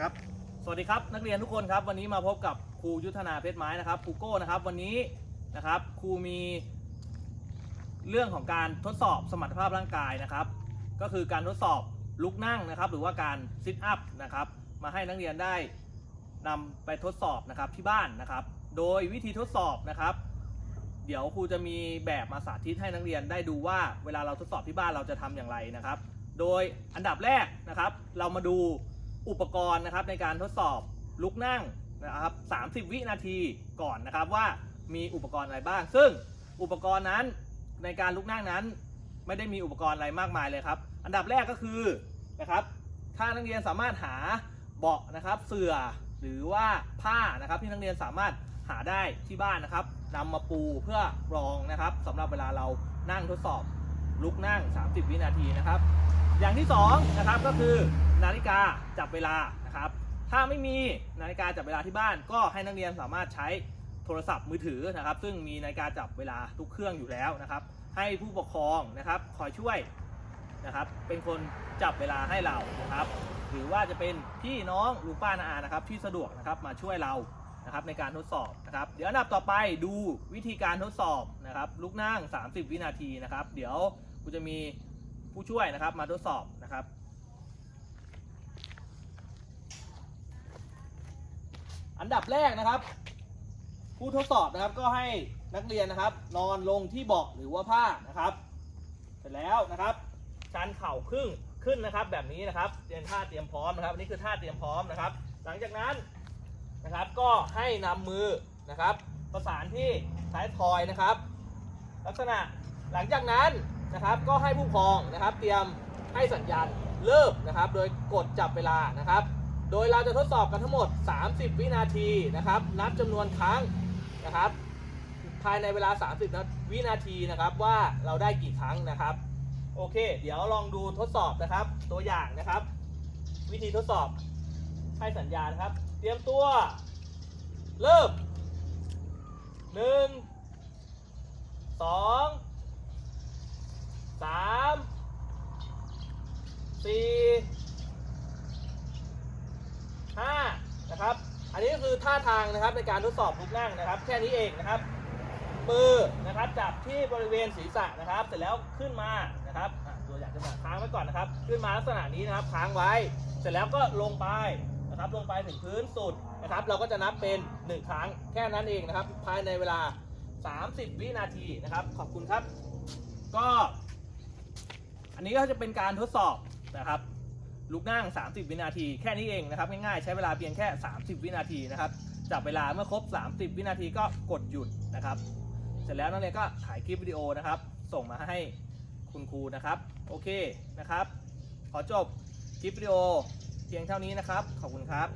ครับ สวัสดีครับนักเรียนทุกคนครับ วันนี้มาพบกับครูยุทธนาเพชรไม้นะครับครูโก้นะครับ วันนี้นะครับครูมี เรื่องของการทดสอบสมรรถภาพร่างกายนะครับ ก็คือการทดสอบลุกนั่งนะครับ หรือว่าการซิทอัพนะครับมาให้นักเรียนได้นำไปทดสอบนะครับที่บ้านนะครับ โดยวิธีทดสอบนะครับ เดี๋ยวครูจะมีแบบมาสาธิตให้นักเรียนได้ดูว่าเวลาเราทดสอบที่บ้านเราจะทำอย่างไรนะครับ โดยอันดับแรกนะครับ เรามาดู อุปกรณ์นะครับในการทดสอบลุกนั่งนะครับ 30 วินาทีก่อนนะครับว่ามีอุปกรณ์อะไรบ้าง ซึ่งอุปกรณ์นั้นในการลุกนั่งนั้น ไม่ได้มีอุปกรณ์อะไรมากมายเลยครับ อันดับแรกก็คือนะครับถ้านักเรียนสามารถหาเบาะนะครับเสื่อหรือว่าผ้านะครับที่นักเรียนสามารถหาได้ที่บ้านนะครับนำมาปูเพื่อรองนะครับสำหรับเวลาเรานั่งทดสอบลุกนั่ง 30 วินาทีนะครับ อย่างที่2นะครับก็คือนาฬิกาจับเวลานะครับ ถ้าไม่มีนาฬิกาจับเวลาที่บ้าน ก็ให้นักเรียนสามารถใช้โทรศัพท์มือถือนะครับ ซึ่งมีนาฬิกาจับเวลาทุกเครื่องอยู่แล้วนะครับ ให้ผู้ปกครองนะครับคอยช่วยนะครับ เป็นคนจับเวลาให้เรานะครับ หรือว่าจะเป็นพี่น้องลุงป้านาอานะครับ ที่สะดวกนะครับมาช่วยเรานะครับในการทดสอบนะครับ เดี๋ยวอันดับต่อไปดูวิธีการทดสอบนะครับลุกนั่ง 30 วินาทีนะครับ เดี๋ยวกูจะมี ผู้ช่วยนะครับมาทดสอบนะครับ อันดับแรกนะครับ ผู้ทดสอบนะครับก็ให้นักเรียนนะครับ นอนลงที่เบาะหรือว่าผ้านะครับ เสร็จแล้วนะครับชันเข่าครึ่งขึ้นนะครับ แบบนี้นะครับเตรียมท่าเตรียมพร้อมนะครับอันนี้คือท่าเตรียมพร้อมนะครับ หลังจากนั้นนะครับก็ให้นำมือนะครับ ประสานที่ท้ายทอยนะครับ ลักษณะหลังจากนั้น นะครับ ก็ให้ผู้ปกครองนะครับ เตรียมให้สัญญาณเริ่มนะครับ โดยกดจับเวลานะครับ โดยเราจะทดสอบกันทั้งหมด 30 วินาทีนะครับ นับจำนวนครั้งนะครับ ภายในเวลา 30นาวินาทีนะครับ ว่าเราได้กี่ครั้งนะครับ โอเค เดี๋ยวลองดูทดสอบนะครับ ตัวอย่างนะครับ วิธีทดสอบให้สัญญาณครับ เตรียมตัว เริ่มหนึ่งสอง สามสี่ห้านะครับ อันนี้ก็คือท่าทางนะครับในการทดสอบลุกนั่งนะครับ แค่นี้เองนะครับ มือนะครับจับที่บริเวณศีรษะนะครับ เสร็จแล้วขึ้นมานะครับตัวอย่างจะมาค้างไว้ก่อนนะครับ ขึ้นมาลักษณะนี้นะครับ ค้างไว้ เสร็จแล้วก็ลงไปนะครับ ลงไปถึงพื้นสุดนะครับ เราก็จะนับเป็น 1 ครั้งแค่นั้นเองนะครับ ภายในเวลา 30 วินาทีนะครับ ขอบคุณครับ ก็ อันนี้ก็จะเป็นการทดสอบนะครับลุกนั่ง 30 วินาที แค่นี้เองนะครับง่ายๆใช้เวลาเพียงแค่ 30 วินาทีนะครับจับเวลาเมื่อครบ 30 วินาทีก็กดหยุดนะครับ เสร็จแล้วนักเรียนก็ถ่ายคลิปวิดีโอนะครับ ส่งมาให้คุณครูนะครับโอเคนะครับ ขอจบคลิปวิดีโอเพียงเท่านี้นะครับ ขอบคุณครับ